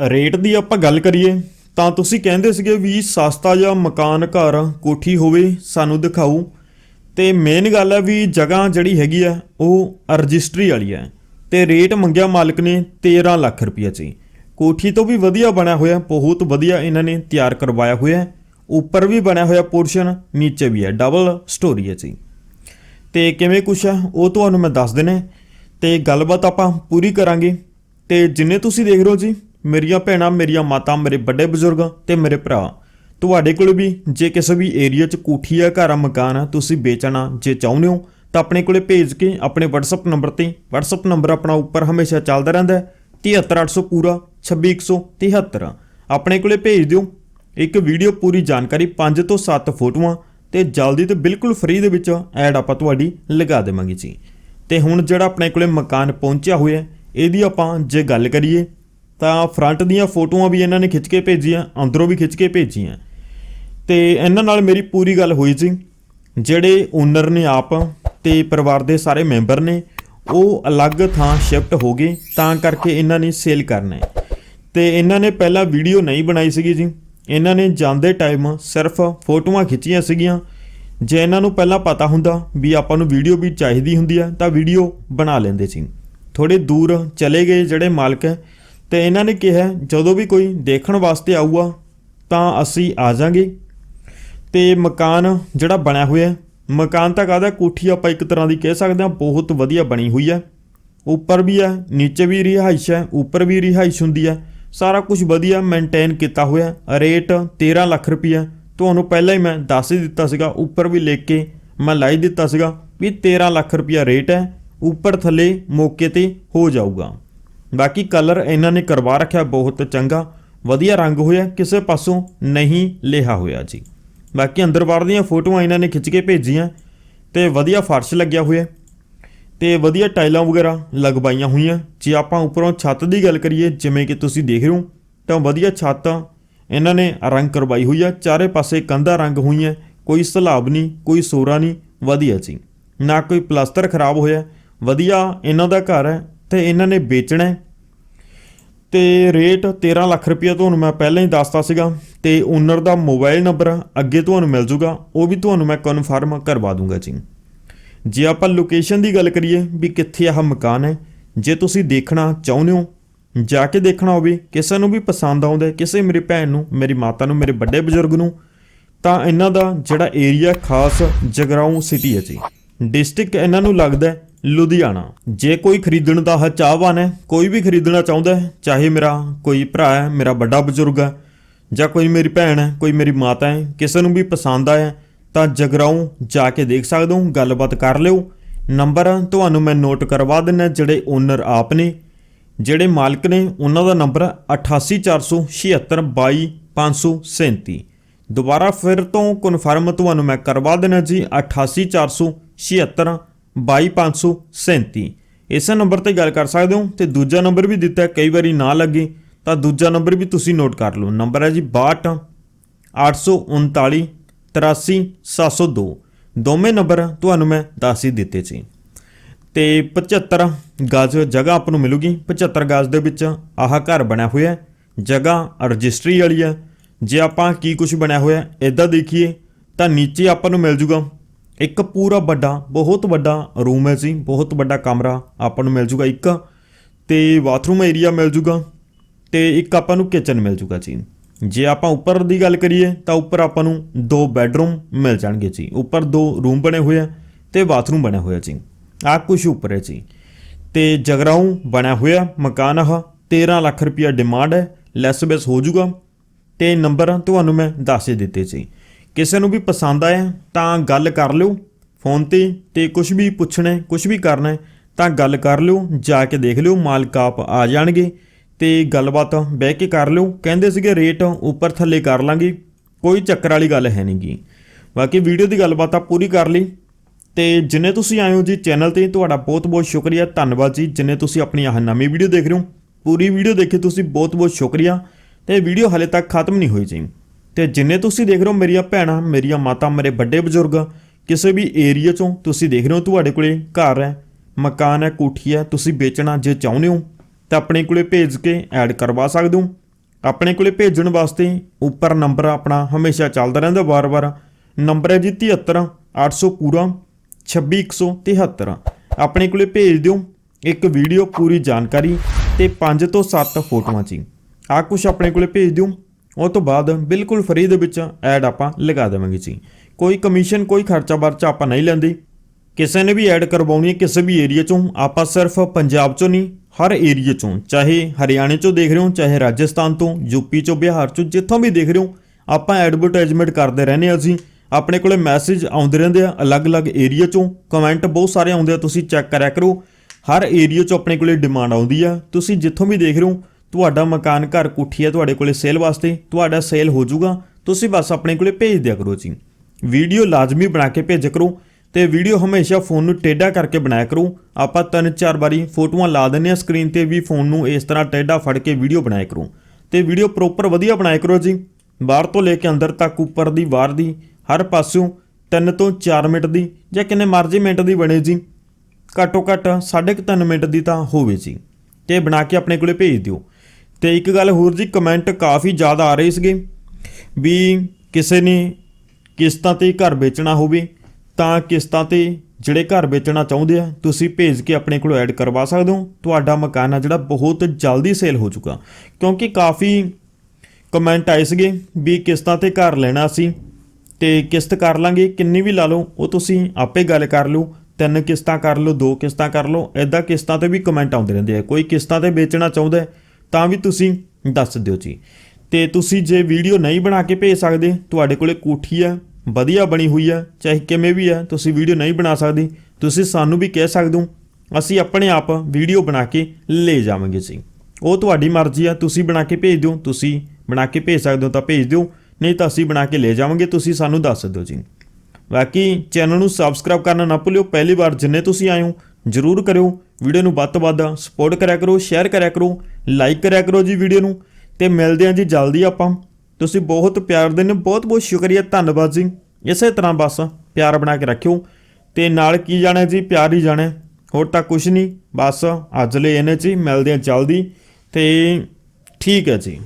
Rate ਦੀ ਆਪਾਂ ਗੱਲ ਕਰੀਏ, ਤਾਂ ਤੁਸੀਂ ਕਹਿੰਦੇ ਸੀਗੇ ਵੀ ਸਸਤਾ ਜਾਂ ਮਕਾਨ ਘਰ, ਕੋਠੀ ਹੋਵੇ, ਸਾਨੂੰ ਦਿਖਾਓ। ਤੇ ਮੇਨ ਗੱਲ ਹੈ ਵੀ ਜਗ੍ਹਾ ਜਿਹੜੀ ਹੈਗੀ ਆ ਉਹ ਰਜਿਸਟਰੀ ਵਾਲੀ ਹੈ। ਤੇ ਰੇਟ ਮੰਗਿਆ ਮਾਲਕ ਨੇ 13 ਲੱਖ ਰੁਪਏ 'ਚ ਹੀ। ਕੋਠੀ ਤੋਂ ਵੀ ਵਧੀਆ ਬਣਿਆ ਹੋਇਆ, ਬਹੁਤ ਵਧੀਆ ਇਹਨਾਂ ਨੇ ਤਿਆਰ ਕਰਵਾਇਆ ਹੋਇਆ ਉੱਪਰ ਵੀ ਬਣਿਆ ਹੋਇਆ ਪੋਰਸ਼ਨ, ਨੀਚੇ ਵੀ ਹੈ ਡਬਲ ਸਟੋਰੀ ਹੈ ਜੀ ਤੇ ਕਿਵੇਂ ਕੁਛ ਹੈ, ਉਹ ਤੁਹਾਨੂੰ ਮੈਂ ਦੱਸ ਦੇਣਾ ਹੈ ਤੇ ਗੱਲਬਾਤ ਆਪਾਂ ਪੂਰੀ ਕਰਾਂਗੇ। ਤੇ ਜਿੰਨੇ ਤੁਸੀਂ ਦੇਖ ਰਹੇ ਹੋ ਜੀ ਮੇਰੀਆਂ ਭੈਣਾਂ, ਮੇਰੀਆਂ ਮਾਤਾ, ਮੇਰੇ ਵੱਡੇ ਬਜ਼ੁਰਗਾਂ ਤੇ ਮੇਰੇ ਭਰਾ। ਤੁਹਾਡੇ ਕੋਲ ਵੀ ਜੇ ਕਿਸੇ ਵੀ ਏਰੀਆ 'ਚ ਕੋਠੀ ਆ ਘਰ ਆ, ਮਕਾਨ ਆ, ਤੁਸੀਂ ਵੇਚਣਾ ਜੇ ਚਾਹੁੰਦੇ ਹੋ, ਤਾਂ ਆਪਣੇ ਕੋਲੇ ਭੇਜ ਕੇ ਆਪਣੇ WhatsApp ਨੰਬਰ ਤੇ, WhatsApp ਨੰਬਰ ਆਪਣਾ ਉੱਪਰ ਹਮੇਸ਼ਾ ਚੱਲਦਾ ਰਹਿੰਦਾ ਹੈ 73800 ਪੂਰਾ 26173 ਆਪਣੇ ਕੋਲੇ ਭੇਜ ਦਿਓ। ਇੱਕ ਵੀਡੀਓ ਪੂਰੀ ਜਾਣਕਾਰੀ 5 ਤੋਂ 7 ਫੋਟੋਆਂ ਤੇ ਜਲਦੀ ਤੇ ਬਿਲਕੁਲ ਫ੍ਰੀ ਦੇ ਵਿੱਚ ਐਡ ਆਪਾਂ ਤੁਹਾਡੀ ਲਗਾ ਦੇਵਾਂਗੇ ਜੀ। ਤੇ ਹੁਣ ਜਿਹੜਾ ਆਪਣੇ ਕੋਲੇ ਮਕਾਨ ਪਹੁੰਚਿਆ ਹੋਇਆ ਇਹਦੀ ਆਪਾਂ ਜੇ ਗੱਲ ਕਰੀਏ ਤਾਂ ਫਰੰਟ ਦੀਆਂ ਫੋਟੋਆਂ ਵੀ ਇਹਨਾਂ ਨੇ ਖਿੱਚ ਕੇ ਭੇਜੀਆਂ, ਅੰਦਰੋਂ ਵੀ ਖਿੱਚ ਕੇ ਭੇਜੀਆਂ। ਤੇ ਇਹਨਾਂ ਨਾਲ ਮੇਰੀ ਪੂਰੀ ਗੱਲ ਹੋਈ ਸੀ। ਜਿਹੜੇ ਓਨਰ ਨੇ ਆਪ ਤੇ ਪਰਿਵਾਰ ਦੇ ਸਾਰੇ ਮੈਂਬਰ ਨੇ, ਉਹ ਅਲੱਗ ਥਾਂ ਸ਼ਿਫਟ ਹੋ ਗਏ, ਤਾਂ ਕਰਕੇ ਇਹਨਾਂ ਨੇ ਸੇਲ ਕਰਨਾ ਹੈ। ਤੇ ਇਹਨਾਂ ਨੇ ਪਹਿਲਾਂ ਵੀਡੀਓ ਨਹੀਂ ਬਣਾਈ ਸੀਗੀ ਜੀ। ਇਹਨਾਂ ਨੇ ਜਾਂਦੇ ਟਾਈਮ ਸਿਰਫ ਫੋਟੋਆਂ ਖਿੱਚੀਆਂ ਸੀਗੀਆਂ। ਜੇ ਇਹਨਾਂ ਨੂੰ ਪਹਿਲਾਂ ਪਤਾ ਹੁੰਦਾ ਵੀ ਆਪਾਂ ਨੂੰ ਵੀਡੀਓ ਵੀ ਚਾਹੀਦੀ ਹੁੰਦੀ ਹੈ, ਤਾਂ ਵੀਡੀਓ ਬਣਾ ਲੈਂਦੇ ਸੀ। ਥੋੜੇ ਦੂਰ ਚਲੇ ਗਏ ਜਿਹੜੇ ਮਾਲਕ ਹੈ ਤੇ ਇਹਨਾਂ ਨੇ ਕਿਹਾ, ਜਦੋਂ ਵੀ ਕੋਈ ਦੇਖਣ ਵਾਸਤੇ ਆਊਗਾ, ਤਾਂ ਅਸੀਂ ਆ ਜਾਾਂਗੇ। ਤੇ ਮਕਾਨ ਜਿਹੜਾ ਬਣਿਆ ਹੋਇਆ ਮਕਾਨ ਤਾਂ ਕਾਹਦਾ ਕੋਠੀ ਆਪਾਂ ਇੱਕ ਤਰ੍ਹਾਂ ਦੀ ਕਹਿ ਸਕਦੇ ਹਾਂ, ਬਹੁਤ ਵਧੀਆ ਬਣੀ ਹੋਈ ਹੈ। ਉੱਪਰ ਵੀ ਹੈ, ਨੀਚੇ ਵੀ ਰਿਹਾਇਸ਼ ਹੈ, ਉੱਪਰ ਵੀ ਰਿਹਾਇਸ਼ ਹੁੰਦੀ ਹੈ। ਸਾਰਾ ਕੁਝ ਵਧੀਆ ਮੇਨਟੇਨ ਕੀਤਾ ਹੋਇਆ ਰੇਟ 13 ਲੱਖ ਰੁਪਈਆ। ਤੁਹਾਨੂੰ ਪਹਿਲਾਂ ਹੀ ਮੈਂ ਦੱਸ ਹੀ ਦਿੱਤਾ ਸੀਗਾ, ਉੱਪਰ ਵੀ ਲਿਖ ਕੇ ਮੈਂ ਲਾਈ ਦਿੱਤਾ ਸੀਗਾ ਵੀ 13 ਲੱਖ ਰੁਪਈਆ ਰੇਟ ਹੈ। ਉੱਪਰ ਥੱਲੇ ਮੌਕੇ ਤੇ ਹੋ ਜਾਊਗਾ। ਬਾਕੀ ਕਲਰ ਇਹਨਾਂ ਨੇ ਕਰਵਾ ਰੱਖਿਆ, ਬਹੁਤ ਚੰਗਾ। ਵਧੀਆ ਰੰਗ ਹੋਇਆ, ਕਿਸੇ ਪਾਸੋਂ ਨਹੀਂ ਲਿਹਾ ਹੋਇਆ ਜੀ। ਬਾਕੀ ਅੰਦਰ ਬਾਹਰ ਦੀਆਂ ਫੋਟੋਆਂ ਇਹਨਾਂ ਨੇ ਖਿੱਚ ਕੇ ਭੇਜੀਆਂ ਤੇ ਵਧੀਆ ਫਰਸ਼ ਲੱਗਿਆ ਹੋਇਆ ਤੇ ਵਧੀਆ ਟਾਈਲਾਂ ਵਗੈਰਾ ਲਗਵਾਈਆਂ ਹੋਈਆਂ। ਜੇ ਆਪਾਂ ਉੱਪਰੋਂ ਛੱਤ ਦੀ ਗੱਲ ਕਰੀਏ, ਜਿਵੇਂ ਕਿ ਤੁਸੀਂ ਦੇਖ ਰਹੇ ਹੋ, ਤਾਂ ਵਧੀਆ ਛੱਤ ਇਹਨਾਂ ਨੇ ਰੰਗ ਕਰਵਾਈ ਹੋਈ ਆ। ਚਾਰੇ ਪਾਸੇ ਕੰਧਾਂ ਰੰਗ ਹੋਈਆਂ, ਕੋਈ ਸਲਾਬ ਨਹੀਂ, ਕੋਈ ਸੋਰਾ ਨਹੀਂ, ਵਧੀਆ ਜੀ। ਨਾ ਕੋਈ ਪਲਾਸਟਰ ਖਰਾਬ ਹੋਇਆ, ਵਧੀਆ ਇਹਨਾਂ ਦਾ ਘਰ ਹੈ ਤੇ ਇਹਨਾਂ ਨੇ ਵੇਚਣਾ ਤੇ ਰੇਟ 13 ਲੱਖ ਰੁਪਏ ਤੁਹਾਨੂੰ ਮੈਂ ਪਹਿਲਾਂ ਹੀ ਦੱਸਤਾ ਸੀਗਾ ਤੇ ਓਨਰ ਦਾ ਮੋਬਾਈਲ ਨੰਬਰ ਅੱਗੇ ਤੁਹਾਨੂੰ ਮਿਲ ਜੂਗਾ, ਉਹ ਵੀ ਤੁਹਾਨੂੰ ਮੈਂ ਕਨਫਰਮ ਕਰਵਾ ਦੂੰਗਾ ਜੀ। ਜੇ ਆਪਾਂ ਲੋਕੇਸ਼ਨ ਦੀ ਗੱਲ ਕਰੀਏ ਵੀ ਕਿੱਥੇ ਆਹ ਮਕਾਨ ਹੈ, ਜੇ ਤੁਸੀਂ ਦੇਖਣਾ ਚਾਹੁੰਦੇ ਹੋ, ਜਾ ਕੇ ਦੇਖਣਾ ਹੋਵੇ, ਕਿਸੇ ਨੂੰ ਵੀ ਪਸੰਦ ਆਉਂਦਾ ਕਿਸੇ ਮੇਰੀ ਭੈਣ ਨੂੰ, ਮੇਰੀ ਮਾਤਾ ਨੂੰ, ਮੇਰੇ ਵੱਡੇ ਬਜ਼ੁਰਗ ਨੂੰ, ਤਾਂ ਇਹਨਾਂ ਦਾ ਜਿਹੜਾ ਏਰੀਆ ਖਾਸ ਜਗਰਾਉਂ ਸਿਟੀ ਹੈ ਜੀ। ਡਿਸਟ੍ਰਿਕਟ ਇਹਨਾਂ ਨੂੰ ਲੱਗਦਾ ਲੁਧਿਆਣਾ। ਜੇ ਕੋਈ ਖਰੀਦਣ ਦਾ ਹੈ ਚਾਹਵਾਨ ਹੈ ਕੋਈ ਵੀ ਖਰੀਦਣਾ ਚਾਹੁੰਦਾ ਹੈ, ਚਾਹੇ ਮੇਰਾ ਕੋਈ ਭਰਾ ਹੈ, ਮੇਰਾ ਵੱਡਾ ਬਜ਼ੁਰਗ ਹੈ, ਜਾਂ ਕੋਈ ਮੇਰੀ ਭੈਣ ਹੈ, ਕੋਈ ਮੇਰੀ ਮਾਤਾ ਹੈ, ਕਿਸੇ ਨੂੰ ਵੀ ਪਸੰਦ ਆਇਆ ਤਾਂ ਜਗਰਾਉਂ ਜਾ ਕੇ ਦੇਖ ਸਕਦੇ ਹੋ, ਗੱਲਬਾਤ ਕਰ ਲਿਓ। ਨੰਬਰ ਤੁਹਾਨੂੰ ਮੈਂ ਨੋਟ ਕਰਵਾ ਦਿੰਦਾ, ਜਿਹੜੇ ਓਨਰ ਆਪ ਨੇ, ਜਿਹੜੇ ਮਾਲਕ ਨੇ, ਉਹਨਾਂ ਦਾ ਨੰਬਰ 8847722537 ਦੁਬਾਰਾ ਫਿਰ ਤੋਂ ਕਨਫਰਮ ਤੁਹਾਨੂੰ ਮੈਂ ਕਰਵਾ ਦੇਣਾ ਜੀ 8847722537 ਇਸੇ ਨੰਬਰ ਤੇ ਗੱਲ ਕਰ ਸਕਦੇ ਹੋ ਤੇ ਦੂਜਾ ਨੰਬਰ ਵੀ ਦਿੱਤਾ, ਕਈ ਵਾਰੀ ਨਾ ਲੱਗੇ, ਤਾਂ ਦੂਜਾ ਨੰਬਰ ਵੀ ਤੁਸੀਂ ਨੋਟ ਕਰ ਲਓ। ਨੰਬਰ ਹੈ ਜੀ 62 839 83 702 ਦੋਵੇਂ ਨੰਬਰ ਤੁਹਾਨੂੰ ਮੈਂ ਦੱਸ ਹੀ ਦਿੱਤੇ ਸੀ। ਤੇ 75 ਗਜ਼ ਜਗ੍ਹਾ ਆਪ ਨੂੰ ਮਿਲੂਗੀ। 75 ਗਜ਼ ਦੇ ਵਿੱਚ ਆਹ ਘਰ ਬਣਿਆ ਹੋਇਆ ਜਗ੍ਹਾ ਰਜਿਸਟਰੀ ਵਾਲੀ ਹੈ। ਜੇ ਆਪਾਂ ਕੀ ਕੁਝ ਬਣਿਆ ਹੋਇਆ ਇਦਾਂ ਦੇਖੀਏ, ਤਾਂ ਨੀਚੇ ਆਪਾਂ ਨੂੰ ਮਿਲ ਜੂਗਾ ਇੱਕ ਪੂਰਾ ਵੱਡਾ, ਬਹੁਤ ਵੱਡਾ ਰੂਮ ਹੈ ਜੀ, ਬਹੁਤ ਵੱਡਾ ਕਮਰਾ ਆਪਾਂ ਨੂੰ ਮਿਲ ਜੂਗਾ ਇੱਕ, ਤੇ ਬਾਥਰੂਮ ਏਰੀਆ ਮਿਲ ਜੂਗਾ, ਤੇ ਇੱਕ ਆਪਾਂ ਨੂੰ ਕਿਚਨ ਮਿਲ ਜੂਗਾ ਜੀ। ਜੇ ਆਪਾਂ ਉੱਪਰ ਦੀ ਗੱਲ ਕਰੀਏ, ਤਾਂ ਉੱਪਰ ਆਪਾਂ ਨੂੰ ਦੋ ਬੈੱਡਰੂਮ ਮਿਲ ਜਾਣਗੇ ਜੀ। ਉੱਪਰ ਦੋ ਰੂਮ ਬਣੇ ਹੋਏ ਆ ਤੇ ਬਾਥਰੂਮ ਬਣਿਆ ਹੋਇਆ ਜੀ। ਆਹ ਕੁਛ ਉੱਪਰ ਹੈ ਜੀ। ਤੇ ਜਗਰਾਉਂ ਬਣਿਆ ਹੋਇਆ ਮਕਾਨ ਆਹ 13 ਲੱਖ ਰੁਪਇਆ ਡਿਮਾਂਡ ਹੈ ਲੈਸ ਬੈਸ ਹੋ ਜੂਗਾ। ਤੇ ਨੰਬਰ ਤੁਹਾਨੂੰ ਮੈਂ ਦੱਸ ਦਿੱਤੇ ਜੀ। ਕਿਸੇ ਨੂੰ ਵੀ ਪਸੰਦ ਆਇਆ ਤਾਂ ਗੱਲ ਕਰ ਲਿਓ ਫੋਨ ਤੇ ਤੇ ਕੁਝ ਵੀ ਪੁੱਛਣਾ ਹੈ ਕੁਝ ਵੀ ਕਰਨਾ ਹੈ ਤਾਂ ਗੱਲ ਕਰ ਲਿਓ, ਜਾ ਕੇ ਦੇਖ ਲਿਓ, ਮਾਲਕ ਆਪ ਆ ਜਾਣਗੇ। ਤੇ ਗੱਲਬਾਤ ਬਹਿ ਕੇ ਕਰ ਲਿਓ। ਕਹਿੰਦੇ ਸੀਗੇ ਰੇਟ ਉੱਪਰ ਥੱਲੇ ਕਰ ਲਾਂਗੇ, ਕੋਈ ਚੱਕਰ ਵਾਲੀ ਗੱਲ ਹੈ ਨਹੀਂਗੀ ਬਾਕੀ ਵੀਡੀਓ ਦੀ ਗੱਲਬਾਤ ਆ, ਪੂਰੀ ਕਰ ਲਈ। ਤੇ ਜਿੰਨੇ ਤੁਸੀਂ ਆਏ ਹੋ ਜੀ ਚੈਨਲ ਤੇ, ਤੁਹਾਡਾ ਬਹੁਤ-ਬਹੁਤ ਸ਼ੁਕਰੀਆ, ਧੰਨਵਾਦ ਜੀ। ਜਿੰਨੇ ਤੁਸੀਂ ਆਪਣੀ ਆਹ ਨਵੀਂ ਵੀਡੀਓ ਦੇਖ ਰਹੇ ਹੋ, ਪੂਰੀ ਵੀਡੀਓ ਦੇਖੀ ਤੁਸੀਂ ਬਹੁਤ-ਬਹੁਤ ਸ਼ੁਕਰੀਆ। ਤੇ ਵੀਡੀਓ ਹਲੇ ਤੱਕ ਖਤਮ ਨਹੀਂ ਹੋਈ ਜੀ। ਤੇ ਜਿੰਨੇ ਤੁਸੀਂ ਦੇਖ ਰਹੇ ਹੋ ਮੇਰੀਆਂ ਭੈਣਾਂ, ਮੇਰੀਆਂ ਮਾਤਾ, ਮੇਰੇ ਵੱਡੇ ਬਜ਼ੁਰਗ, ਕਿਸੇ ਵੀ ਏਰੀਆ ਚੋਂ ਤੁਸੀਂ ਦੇਖ ਰਹੇ ਹੋ ਤੁਹਾਡੇ ਕੋਲੇ ਘਰ ਹੈ, ਮਕਾਨ ਹੈ, ਕੋਠੀ ਹੈ, ਤੁਸੀਂ ਵੇਚਣਾ ਜੇ ਚਾਹੁੰਦੇ ਹੋ, ਤਾਂ ਆਪਣੇ ਕੋਲੇ ਭੇਜ ਕੇ ਐਡ ਕਰਵਾ ਸਕਦੇ ਹੋ। ਆਪਣੇ ਕੋਲੇ ਭੇਜਣ ਵਾਸਤੇ ਉੱਪਰ ਨੰਬਰ ਆਪਣਾ ਹਮੇਸ਼ਾ ਚੱਲਦਾ ਰਹਿੰਦਾ ਵਾਰ-ਵਾਰ। ਨੰਬਰ ਹੈ ਜੀ 73 800 ਪੂਰਾ 26173 ਆਪਣੇ ਕੋਲੇ ਭੇਜ ਦਿਓ ਇੱਕ ਵੀਡੀਓ ਪੂਰੀ ਜਾਣਕਾਰੀ ਤੇ 5 ਤੋਂ 7 ਫੋਟੋਆਂ ਜੀ। ਆ ਕੁਛ ਆਪਣੇ ਕੋਲੇ ਭੇਜ ਦਿਓ। ਉਹ ਤੋਂ ਬਾਅਦ ਬਿਲਕੁਲ ਫ੍ਰੀ ਦੇ ਵਿੱਚ ਐਡ ਆਪਾਂ ਲਗਾ ਦੇਵਾਂਗੇ ਜੀ। ਕੋਈ ਕਮਿਸ਼ਨ ਕੋਈ ਖਰਚਾ ਵਰਚਾ ਆਪਾਂ ਨਹੀਂ ਲੈਂਦੇ। ਕਿਸੇ ਨੇ ਵੀ ਐਡ ਕਰਵਾਉਣੀ ਹੈ, ਕਿਸੇ ਵੀ ਏਰੀਆ ਚੋਂ, ਆਪਾਂ ਸਿਰਫ ਪੰਜਾਬ ਚੋਂ ਨਹੀਂ, ਹਰ ਏਰੀਆ ਚੋਂ, ਚਾਹੇ ਹਰਿਆਣੇ ਚੋਂ ਦੇਖ ਰਹੇ ਹੋ, ਚਾਹੇ ਰਾਜਸਥਾਨ ਤੋਂ ਯੂਪੀ ਚੋਂ, ਬਿਹਾਰ ਚੋਂ, ਜਿੱਥੋਂ ਵੀ ਦੇਖ ਰਹੇ ਹੋ, ਆਪਾਂ ਐਡਵਰਟਾਈਜ਼ਮੈਂਟ ਕਰਦੇ ਰਹਿੰਦੇ ਹਾਂ ਅਸੀਂ। ਆਪਣੇ ਕੋਲੇ ਮੈਸੇਜ ਆਉਂਦੇ ਰਹਿੰਦੇ ਆ ਅਲੱਗ-ਅਲੱਗ ਏਰੀਆ ਚੋਂ ਕਮੈਂਟ ਬਹੁਤ ਸਾਰੇ ਆਉਂਦੇ ਆ, ਤੁਸੀਂ ਚੈੱਕ ਕਰਿਆ ਕਰੋ। ਹਰ ਏਰੀਆ ਚੋਂ ਆਪਣੇ ਕੋਲੇ ਡਿਮਾਂਡ ਆਉਂਦੀ ਆ। ਤੁਸੀਂ ਜਿੱਥੋਂ ਵੀ ਦੇਖ ਰਹੇ ਹੋ ਤੁਹਾਡਾ ਮਕਾਨ ਘਰ ਕੋਠੀ ਹੈ ਤੁਹਾਡੇ ਕੋਲੇ ਸੇਲ ਵਾਸਤੇ, ਤੁਹਾਡਾ ਸੇਲ ਹੋ ਜਾਊਗਾ। ਤੁਸੀਂ ਬਸ ਆਪਣੇ ਕੋਲੇ ਭੇਜ ਦਿਆ ਕਰੋ ਜੀ। ਵੀਡੀਓ ਲਾਜ਼ਮੀ ਬਣਾ ਕੇ ਭੇਜ ਕਰੋ ਤੇ ਵੀਡੀਓ ਹਮੇਸ਼ਾ ਫੋਨ ਨੂੰ ਟੇਢਾ ਕਰਕੇ ਬਣਾਇਆ ਕਰੋ। ਆਪਾਂ ਤਿੰਨ ਚਾਰ ਵਾਰੀ ਫੋਟੋਆਂ ਲਾ ਦਿੰਨੇ ਆ ਸਕਰੀਨ ਤੇ ਵੀ ਫੋਨ ਨੂੰ ਇਸ ਤਰ੍ਹਾਂ ਟੇਢਾ ਫੜ ਕੇ ਵੀਡੀਓ ਬਣਾਇਆ ਕਰੋ। ਤੇ ਵੀਡੀਓ ਪ੍ਰੋਪਰ ਵਧੀਆ ਬਣਾਇਆ ਕਰੋ ਜੀ। ਬਾਹਰ ਤੋਂ ਲੈ ਕੇ ਅੰਦਰ ਤੱਕ, ਉੱਪਰ ਦੀ, ਬਾਹਰ ਦੀ, ਹਰ ਪਾਸਿਓਂ 3 ਤੋਂ 4 ਮਿੰਟ ਦੀ ਜਾਂ ਕਿੰਨੇ ਮਰਜ਼ੀ ਮਿੰਟ ਦੀ ਬਣੇ ਜੀ। ਘੱਟੋ ਘੱਟ 3.5 ਮਿੰਟ ਦੀ ਤਾਂ ਹੋਵੇ ਜੀ। ਤੇ ਬਣਾ ਕੇ ਆਪਣੇ ਕੋਲੇ ਭੇਜ ਦਿਓ। ਤੇ ਇੱਕ ਗੱਲ ਹੋਰ ਜੀ ਕਮੈਂਟ ਕਾਫੀ ਜ਼ਿਆਦਾ ਆ ਰਹੇ ਸੀਗੇ ਵੀ ਕਿਸੇ ਨੇ ਕਿਸ਼ਤਾਂ ਤੇ ਘਰ ਵੇਚਣਾ ਹੋਵੇ ਤਾਂ ਕਿਸ਼ਤਾਂ ਤੇ ਜਿਹੜੇ ਘਰ ਵੇਚਣਾ ਚਾਹੁੰਦੇ ਆ, ਤੁਸੀਂ ਭੇਜ ਕੇ ਆਪਣੇ ਕੋਲ ਐਡ ਕਰਵਾ ਸਕਦੇ ਹੋ। ਤੁਹਾਡਾ ਮਕਾਨ ਆ ਜਿਹੜਾ ਬਹੁਤ ਜਲਦੀ ਸੇਲ ਹੋ ਚੁੱਕਾ। ਕਿਉਂਕਿ ਕਾਫੀ ਕਮੈਂਟ ਆਏ ਸੀਗੇ ਵੀ ਕਿਸ਼ਤਾਂ ਤੇ ਘਰ ਲੈਣਾ ਸੀ ਤੇ ਕਿਸ਼ਤ ਕਰ ਲਾਂਗੇ, ਕਿੰਨੀ ਵੀ ਲਾ ਲਓ, ਉਹ ਤੁਸੀਂ ਆਪੇ ਗੱਲ ਕਰ ਲਓ। ਤਿੰਨ ਕਿਸ਼ਤਾਂ ਕਰ ਲਓ, ਦੋ ਕਿਸ਼ਤਾਂ ਕਰ ਲਓ ਐਦਾਂ ਕਿਸ਼ਤਾਂ ਤੇ ਵੀ ਕਮੈਂਟ ਆਉਂਦੇ ਰਹਿੰਦੇ ਆ। ਕੋਈ ਕਿਸ਼ਤਾਂ ਤੇ ਵੇਚਣਾ ਚਾਹੁੰਦਾ ਤਾਂ ਵੀ ਤੁਸੀਂ ਦੱਸ ਦਿਓ ਜੀ। ਤੇ ਤੁਸੀਂ ਜੇ ਵੀਡੀਓ ਨਹੀਂ ਬਣਾ ਕੇ ਭੇਜ ਸਕਦੇ, ਤੁਹਾਡੇ ਕੋਲੇ ਕੋਠੀ ਆ, ਵਧੀਆ ਬਣੀ ਹੋਈ ਆ, ਚਾਹੇ ਕਿਵੇਂ ਵੀ ਆ, ਤੁਸੀਂ ਵੀਡੀਓ ਨਹੀਂ ਬਣਾ ਸਕਦੇ, ਤੁਸੀਂ ਸਾਨੂੰ ਵੀ ਕਹਿ ਸਕਦੇ ਹੋ, ਅਸੀਂ ਆਪਣੇ ਆਪ ਵੀਡੀਓ ਬਣਾ ਕੇ ਲੈ ਜਾਵਾਂਗੇ ਜੀ। ਉਹ ਤੁਹਾਡੀ ਮਰਜ਼ੀ ਆ, ਤੁਸੀਂ ਬਣਾ ਕੇ ਭੇਜ ਦਿਓ, ਤੁਸੀਂ ਬਣਾ ਕੇ ਭੇਜ ਸਕਦੇ ਹੋ ਤਾਂ ਭੇਜ ਦਿਓ, ਨਹੀਂ ਤਾਂ ਅਸੀਂ ਬਣਾ ਕੇ ਲੈ ਜਾਵਾਂਗੇ, ਤੁਸੀਂ ਸਾਨੂੰ ਦੱਸ ਦਿਓ ਜੀ। ਬਾਕੀ ਚੈਨਲ ਨੂੰ ਸਬਸਕ੍ਰਾਈਬ ਕਰਨਾ ਨਾ ਭੁੱਲਿਓ, ਪਹਿਲੀ ਵਾਰ ਜਿੰਨੇ ਤੁਸੀਂ ਆਏ ਹੋ, ਜਰੂਰ ਕਰਿਓ, ਵੀਡੀਓ ਨੂੰ ਵੱਧ ਤੋਂ ਵੱਧ ਸਪੋਰਟ ਕਰਿਆ ਕਰੋ, ਸ਼ੇਅਰ ਕਰਿਆ ਕਰੋ ਲਾਈਕ ਕਰਿਆ ਕਰੋ ਜੀ ਵੀਡੀਓ ਨੂੰ ਤੇ ਮਿਲਦੇ ਹਾਂ ਜੀ ਜਲਦੀ ਆਪਾਂ। ਤੁਸੀਂ ਬਹੁਤ ਪਿਆਰ ਦਿੰਦੇ ਹੋ, ਬਹੁਤ ਬਹੁਤ ਸ਼ੁਕਰੀਆ, ਧੰਨਵਾਦ ਜੀ। ਇਸੇ ਤਰ੍ਹਾਂ ਬਸ ਪਿਆਰ ਬਣਾ ਕੇ ਰੱਖਿਓ। ਤੇ ਨਾਲ ਕੀ ਜਾਣਾ ਜੀ? ਪਿਆਰ ਹੀ ਜਾਣਾ। ਹੋਰ ਤਾਂ ਕੁਝ ਨਹੀਂ। ਬਸ ਅੱਜ ਲਈ ਇਹਨੇ ਜੀ ਮਿਲਦੇ ਹਾਂ ਜਲਦੀ। ਤੇ ਠੀਕ ਹੈ ਜੀ।